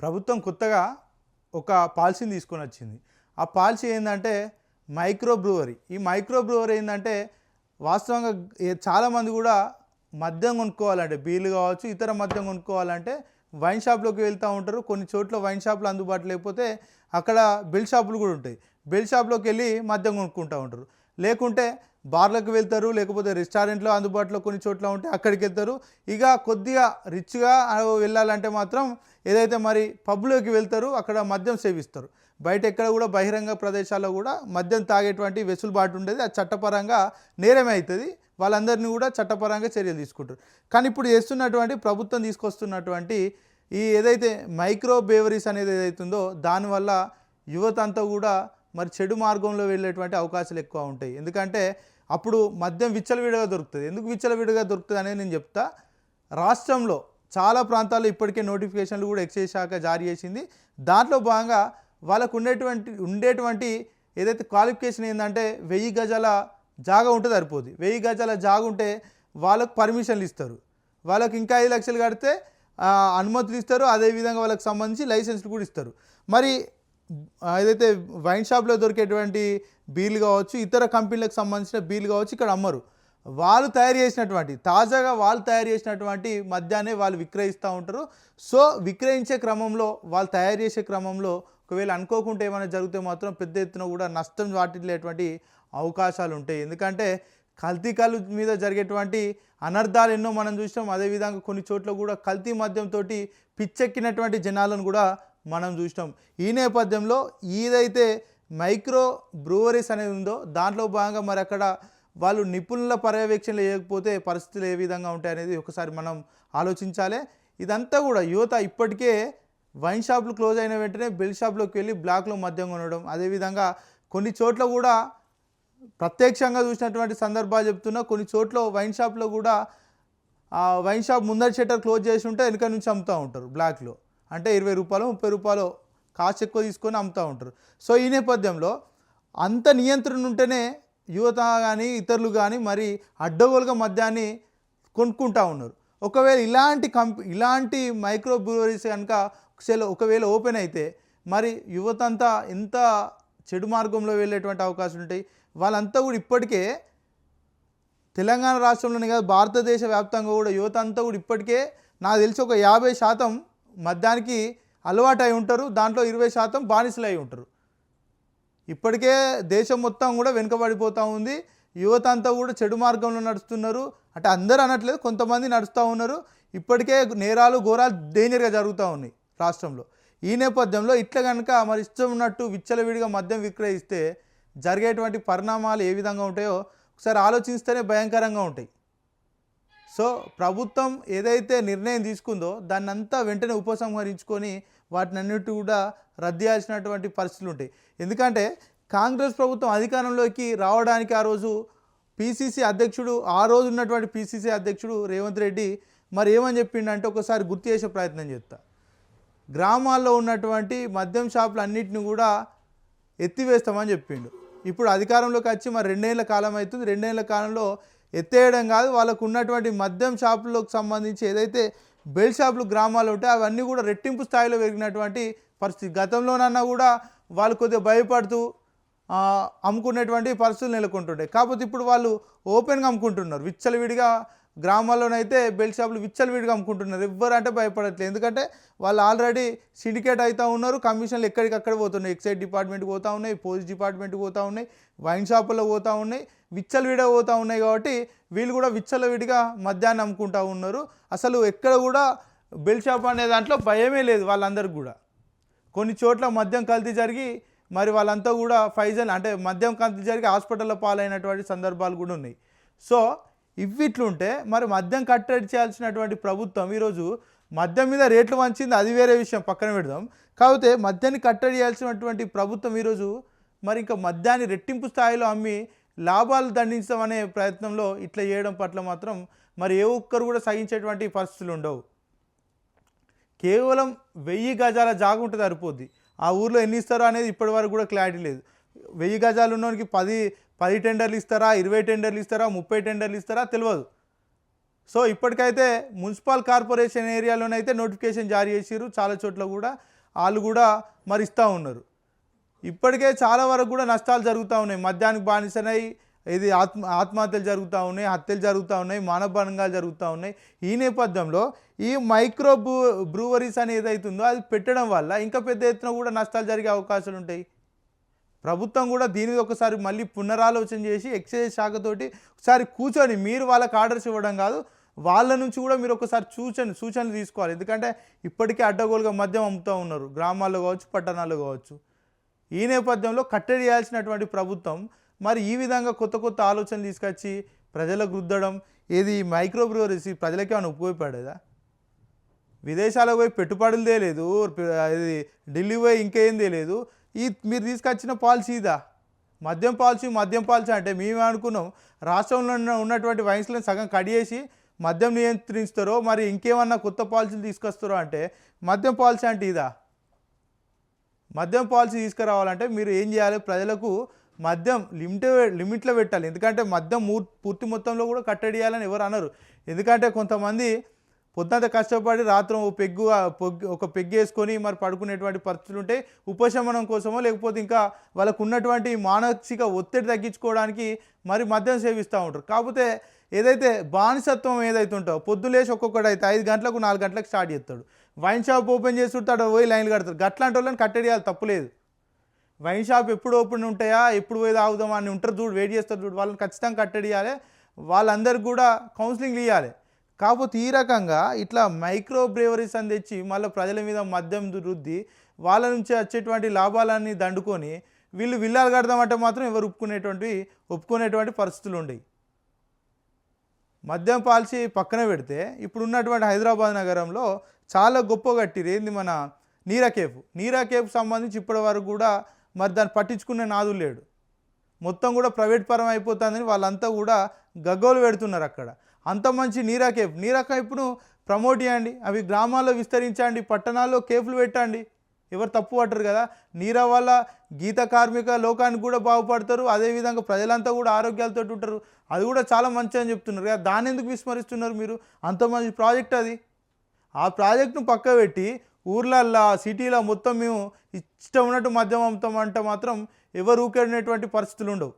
ప్రభుత్వం కొత్తగా ఒక పాలసీని తీసుకొని వచ్చింది. ఆ పాలసీ ఏంటంటే మైక్రో బ్రూవరీ ఈ మైక్రో బ్రూవరీ ఏంటంటే వాస్తవంగా చాలామంది కూడా మద్యం కొనుక్కోవాలంటే బీర్లు కావచ్చు ఇతర మద్యం కొనుక్కోవాలంటే వైన్ షాప్లోకి వెళ్తూ ఉంటారు. కొన్ని చోట్ల వైన్ షాపులు అందుబాటులో లేకపోతే అక్కడ బెల్ షాపులు కూడా ఉంటాయి. బెల్ షాప్లోకి వెళ్ళి మద్యం కొనుక్కుంటూ ఉంటారు. లేకుంటే బార్లకు వెళ్తారు లేకపోతే రెస్టారెంట్లో అందుబాటులో కొన్ని చోట్ల ఉంటే అక్కడికి వెళ్తారు. ఇక కొద్దిగా రిచ్గా వెళ్ళాలంటే మాత్రం ఏదైతే మరి పబ్లోకి వెళ్తారు అక్కడ మద్యం సేవిస్తారు. బయట ఎక్కడ కూడా బహిరంగ ప్రదేశాల్లో కూడా మద్యం తాగేటువంటి వెసులుబాటు ఉండేది. అది చట్టపరంగా నేరమే అవుతుంది. వాళ్ళందరినీ కూడా చట్టపరంగా చర్యలు తీసుకుంటారు. కానీ ఇప్పుడు చేస్తున్నటువంటి ప్రభుత్వం తీసుకొస్తున్నటువంటి ఈ ఏదైతే మైక్రో బేవరీస్ అనేది ఏదైతుందో దానివల్ల యువత అంతా కూడా మరి చెడు మార్గంలో వెళ్ళేటువంటి అవకాశాలు ఎక్కువ ఉంటాయి. ఎందుకంటే అప్పుడు మద్యం విచ్చలవిడిగా దొరుకుతుంది. ఎందుకు విచ్చలవిడిగా దొరుకుతుంది అనేది నేను చెప్తా. రాష్ట్రంలో చాలా ప్రాంతాల్లో ఇప్పటికే నోటిఫికేషన్లు కూడా ఎక్సైజ్ శాఖ జారీ చేసింది. దాంట్లో భాగంగా వాళ్ళకు ఉండేటువంటి ఉండేటువంటి ఏదైతే క్వాలిఫికేషన్ ఏంటంటే వెయ్యి గజాల జాగా ఉంటే సరిపోద్ది వెయ్యి గజాల జాగా ఉంటే వాళ్ళకు పర్మిషన్లు ఇస్తారు. వాళ్ళకి ఇంకా ఐదు లక్షలు కడితే అనుమతులు ఇస్తారు. అదేవిధంగా వాళ్ళకి సంబంధించి లైసెన్స్లు కూడా ఇస్తారు. మరి ఏదైతే వైన్ షాప్లో దొరికేటువంటి బీర్లు కావచ్చు ఇతర కంపెనీలకు సంబంధించిన బీర్లు కావచ్చు ఇక్కడ అమ్మరు. వాళ్ళు తయారు చేసినటువంటి తాజాగా వాళ్ళు తయారు చేసినటువంటి మద్యాన్ని వాళ్ళు విక్రయిస్తూ ఉంటారు. సో విక్రయించే క్రమంలో వాళ్ళు తయారు చేసే క్రమంలో ఒకవేళ అనుకోకుండా ఏమైనా జరిగితే మాత్రం పెద్ద ఎత్తున కూడా నష్టం వాటిల్లేటువంటి అవకాశాలు ఉంటాయి. ఎందుకంటే కల్తీ కళ్ళు మీద జరిగేటువంటి అనర్థాలు ఎన్నో మనం చూసినాం. అదేవిధంగా కొన్ని చోట్ల కూడా కల్తీ మద్యంతో పిచ్చెక్కినటువంటి జనాలను కూడా మనం చూసినాం. ఈ నేపథ్యంలో ఏదైతే మైక్రో బ్రూవరీస్ అనేది ఉందో దాంట్లో భాగంగా మరి అక్కడ వాళ్ళు నిపుణుల పర్యవేక్షణ లేకపోతే పరిస్థితులు ఏ విధంగా ఉంటాయి అనేది ఒకసారి మనం ఆలోచించాలి. ఇదంతా కూడా యువత ఇప్పటికే వైన్ షాపులు క్లోజ్ అయిన వెంటనే బెల్ షాప్లోకి వెళ్ళి బ్లాక్లో మద్యం కొనడం అదేవిధంగా కొన్ని చోట్ల కూడా ప్రత్యక్షంగా చూసినటువంటి సందర్భాలు చెప్తున్నా కొన్ని చోట్ల వైన్ షాప్లో కూడా ఆ వైన్ షాప్ ముందర షట్టర్ క్లోజ్ చేసి ఉంటే వెనక నుంచి అమ్ముతూ ఉంటారు బ్లాక్లో. అంటే ఇరవై రూపాయలు ముప్పై రూపాయలు కాస్ట్ ఎక్కువ తీసుకొని అమ్ముతూ ఉంటారు. సో ఈ నేపథ్యంలో అంత నియంత్రణ ఉంటేనే యువత కానీ ఇతరులు కానీ మరి అడ్డగోలుగా మద్యాన్ని కొనుక్కుంటా ఉన్నారు. ఒకవేళ ఇలాంటి కంప్ ఇలాంటి మైక్రో బ్రూవరీస్ కనుక ఒకవేళ ఒకవేళ ఓపెన్ అయితే మరి యువత అంతా ఎంత చెడు మార్గంలో వెళ్ళేటువంటి అవకాశం ఉంటాయి. వాళ్ళంతా కూడా ఇప్పటికే తెలంగాణ రాష్ట్రంలోనే కాదు భారతదేశ వ్యాప్తంగా కూడా యువత అంతా కూడా ఇప్పటికే నాకు తెలిసి ఒక యాభై శాతం మద్యానికి అలవాటు అయి ఉంటారు దాంట్లో ఇరవై శాతం బానిసలు అయి ఉంటారు. ఇప్పటికే దేశం మొత్తం కూడా వెనుకబడిపోతూ ఉంది. యువత అంతా కూడా చెడు మార్గంలో నడుస్తున్నారు. అంటే అందరూ అనట్లేదు కొంతమంది నడుస్తూ ఉన్నారు. ఇప్పటికే నేరాలు ఘోరాలు డేంజర్గా జరుగుతూ ఉన్నాయి రాష్ట్రంలో. ఈ నేపథ్యంలో ఇట్లా కనుక మరి ఇష్టం ఉన్నట్టు విచ్చలవిడిగా మద్యం విక్రయిస్తే జరిగేటువంటి పరిణామాలు ఏ విధంగా ఉంటాయో ఒకసారి ఆలోచిస్తేనే భయంకరంగా ఉంటాయి. సో ప్రభుత్వం ఏదైతే నిర్ణయం తీసుకుందో దాన్ని అంతా వెంటనే ఉపసంహరించుకొని వాటిని అన్నిటి కూడా రద్దు చేయాల్సినటువంటి పరిస్థితులు ఉంటాయి. ఎందుకంటే కాంగ్రెస్ ప్రభుత్వం అధికారంలోకి రావడానికి ఆ రోజు పీసీసీ అధ్యక్షుడు ఆ రోజు ఉన్నటువంటి పీసీసీ అధ్యక్షుడు రేవంత్ రెడ్డి మరి ఏమని చెప్పిండంటే ఒకసారి గుర్తు చేసే ప్రయత్నం చేస్తా. గ్రామాల్లో ఉన్నటువంటి మద్యం షాపులు అన్నిటిని కూడా ఎత్తివేస్తామని చెప్పిండు. ఇప్పుడు అధికారంలోకి వచ్చి మరి రెండేళ్ళ కాలం అవుతుంది. రెండేళ్ళ కాలంలో ఎత్తేయడం కాదు వాళ్ళకు ఉన్నటువంటి మద్యం షాపులకు సంబంధించి ఏదైతే బెల్ షాపులు గ్రామాలు ఉంటాయి అవన్నీ కూడా రెట్టింపు స్థాయిలో పెరిగినటువంటి పరిస్థితి. గతంలోనన్నా కూడా వాళ్ళు కొద్దిగా భయపడుతూ అమ్ముకునేటువంటి పరిస్థితులు నెలకొంటుండే. కాకపోతే ఇప్పుడు వాళ్ళు ఓపెన్గా అమ్ముకుంటున్నారు. విచ్చలవిడిగా గ్రామాల్లోనైతే బెల్ట్ షాపులు విచ్చలవిడిగా అమ్ముకుంటున్నారు. ఎవ్వరు అంటే భయపడట్లేదు. ఎందుకంటే వాళ్ళు ఆల్రెడీ సిండికేట్ అవుతూ ఉన్నారు. కమిషన్లు ఎక్కడికక్కడ పోతున్నాయి. ఎక్సైజ్ డిపార్ట్మెంట్కి పోతూ ఉన్నాయి. పోలీస్ డిపార్ట్మెంట్కి పోతూ ఉన్నాయి. వైన్ షాపుల్లో పోతూ ఉన్నాయి. విచ్చలవిడే పోతూ ఉన్నాయి కాబట్టి వీళ్ళు కూడా విచ్చలవిడిగా మద్యాన్ని అమ్ముకుంటూ ఉన్నారు. అసలు ఎక్కడ కూడా బెల్ట్ షాప్ అనే దాంట్లో భయమే లేదు వాళ్ళందరికీ కూడా. కొన్ని చోట్ల మద్యం కల్తీ జరిగి మరి వాళ్ళంతా కూడా ఫైజల్ అంటే మద్యం కల్తీ జరిగి హాస్పిటల్లో పాలైనటువంటి సందర్భాలు కూడా ఉన్నాయి. సో ఇవిట్లుంటే మరి మద్యం కట్టడి చేయాల్సినటువంటి ప్రభుత్వం ఈరోజు మద్యం మీద రేట్లు వంచింది. అది వేరే విషయం పక్కన పెడదాం. కాకపోతే మద్యాన్ని కట్టడి చేయాల్సినటువంటి ప్రభుత్వం ఈరోజు మరి ఇంకా మద్యాన్ని రెట్టింపు స్థాయిలో అమ్మి లాభాలు దండించడం అనే ప్రయత్నంలో ఇట్లా చేయడం పట్ల మాత్రం మరి ఏ ఒక్కరు కూడా సహించేటువంటి పరిస్థితులు ఉండవు. కేవలం వెయ్యి గజాల జాగా ఉంటుంది సరిపోద్ది. ఆ ఊర్లో ఎన్ని ఇస్తారో అనేది ఇప్పటివరకు కూడా క్లారిటీ లేదు. వెయ్యి గజాలు ఉన్నోనికి పది పది టెండర్లు ఇస్తారా ఇరవై టెండర్లు ఇస్తారా ముప్పై టెండర్లు ఇస్తారా తెలియదు. సో ఇప్పటికైతే మున్సిపల్ కార్పొరేషన్ ఏరియాలోనైతే నోటిఫికేషన్ జారీ చేసిర్రు. చాలా చోట్ల కూడా వాళ్ళు కూడా మరి ఇస్తూ ఉన్నారు. ఇప్పటికే చాలా వరకు కూడా నష్టాలు జరుగుతూ ఉన్నాయి. మద్యానికి బానిసనై ఇది ఆత్మ ఆత్మహత్యలు జరుగుతూ ఉన్నాయి హత్యలు జరుగుతూ ఉన్నాయి మానభంగాలు జరుగుతూ ఉన్నాయి. ఈ నేపథ్యంలో ఈ మైక్రో బ్రూ బ్రూవరీస్ అనేది ఏదైతుందో అది పెట్టడం వల్ల ఇంకా పెద్ద ఎత్తున కూడా నష్టాలు జరిగే అవకాశాలు ఉంటాయి. ప్రభుత్వం కూడా దీని మీద ఒకసారి మళ్ళీ పునరాలోచన చేసి ఎక్సైజ్ శాఖతోటి ఒకసారి కూర్చొని మీరు వాళ్ళకి ఆర్డర్స్ ఇవ్వడం కాదు వాళ్ళ నుంచి కూడా మీరు ఒకసారి సూచన సూచనలు తీసుకోవాలి. ఎందుకంటే ఇప్పటికే అడ్డగోలుగా మద్యం అమ్ముతూ ఉన్నారు. గ్రామాల్లో కావచ్చు పట్టణాల్లో కావచ్చు. ఈ నేపథ్యంలో కట్టడి చేయాల్సినటువంటి ప్రభుత్వం మరి ఈ విధంగా కొత్త కొత్త ఆలోచనలు తీసుకొచ్చి ప్రజలకు రుద్దడం ఏది మైక్రో బ్రూవరీస్ ప్రజలకి ఏమైనా ఉపయోగపడేదా? విదేశాలకు పోయి పెట్టుబడులు తేలేదు ఇది ఢిల్లీ పోయి ఇంకేం తేలేదు ఈ మీరు తీసుకొచ్చిన పాలసీ ఇదా? మద్యం పాలసీ మద్యం పాలసీ అంటే మేము అనుకున్నాం రాష్ట్రంలో ఉన్నటువంటి వయసులను సగం కడియేసి మద్యం నియంత్రిస్తారో మరి ఇంకేమన్నా కొత్త పాలసీలు తీసుకొస్తారో అంటే మద్యం పాలసీ అంటే ఇదా? మద్యం పాలసీ తీసుకురావాలంటే మీరు ఏం చేయాలి? ప్రజలకు మద్యం లిమిట్ లిమిట్లో పెట్టాలి. ఎందుకంటే మద్యం పూర్తి మొత్తంలో కూడా కట్టడి చేయాలని ఎవరు అనరు. ఎందుకంటే కొంతమంది పొద్దుంత కష్టపడి రాత్రం ఓ పెగ్గు పొగ్గు ఒక పెగ్గు వేసుకొని మరి పడుకునేటువంటి పరిస్థితులు ఉంటే ఉపశమనం కోసమో లేకపోతే ఇంకా వాళ్ళకు ఉన్నటువంటి మానసిక ఒత్తిడి తగ్గించుకోవడానికి మరి మద్యం సేవిస్తూ ఉంటారు. కాకపోతే ఏదైతే బానిసత్వం ఏదైతే ఉంటుందో పొద్దులేసి ఒక్కొక్కటి అయితే ఐదు గంటలకు నాలుగు గంటలకు స్టార్ట్ చేస్తాడు. వైన్ షాప్ ఓపెన్ చేస్తుంటాడు పోయి లైన్లు కడతాడు. గట్లాంటి వాళ్ళని కట్టడియాలి తప్పులేదు వైన్ షాప్ ఎప్పుడు ఓపెన్ ఉంటాయా ఎప్పుడు పోయి తాగుదాం అని ఉంటారు చూడు వెయిట్ చేస్తారు చూడు. వాళ్ళని ఖచ్చితంగా కట్టడియాలి వాళ్ళందరికీ కూడా కౌన్సిలింగ్ ఇవ్వాలి కాకపోతే ఈ రకంగా ఇట్లా మైక్రో బ్రేవరీస్ అని తెచ్చి మళ్ళీ ప్రజల మీద మద్యం రుద్ది వాళ్ళ నుంచి వచ్చేటువంటి లాభాలన్నీ దండుకొని వీళ్ళు విల్లాలు కడదామంటే మాత్రం ఎవరు ఒప్పుకునేటువంటి ఒప్పుకునేటువంటి పరిస్థితులు ఉండేవి మద్యం పాలసీ పక్కన పెడితే ఇప్పుడు ఉన్నటువంటి హైదరాబాద్ నగరంలో చాలా గొప్ప కట్టిరు. ఏంది మన నీరా కేఫ్ నీరా కేఫ్ సంబంధించి ఇప్పటి వరకు కూడా మరి దాన్ని పట్టించుకునే నాదులు లేడు. మొత్తం కూడా ప్రైవేట్ పరం అయిపోతుందని వాళ్ళంతా కూడా గగ్గోలు పెడుతున్నారు అక్కడ. అంత మంచి నీరా కేఫ్. నీరా కేఫ్ను ప్రమోట్ చేయండి. అవి గ్రామాల్లో విస్తరించండి. పట్టణాల్లో కేఫ్లు పెట్టండి. ఎవరు తప్పు పట్టరు కదా. నీరా వల్ల గీత కార్మిక లోకానికి కూడా బాగుపడతారు. అదేవిధంగా ప్రజలంతా కూడా ఆరోగ్యాలతో ఉంటారు. అది కూడా చాలా మంచి అని చెప్తున్నారు కదా. దాన్ని ఎందుకు విస్మరిస్తున్నారు మీరు? అంత మంచి ప్రాజెక్ట్ అది. ఆ ప్రాజెక్ట్ను పక్క పెట్టి ఊర్లల్లో సిటీలో మొత్తం మేము ఇష్టం ఉన్నట్టు మద్యం అమ్ముతాం అంటే మాత్రం ఎవరు ఊకేడినటువంటి పరిస్థితులు ఉండవు.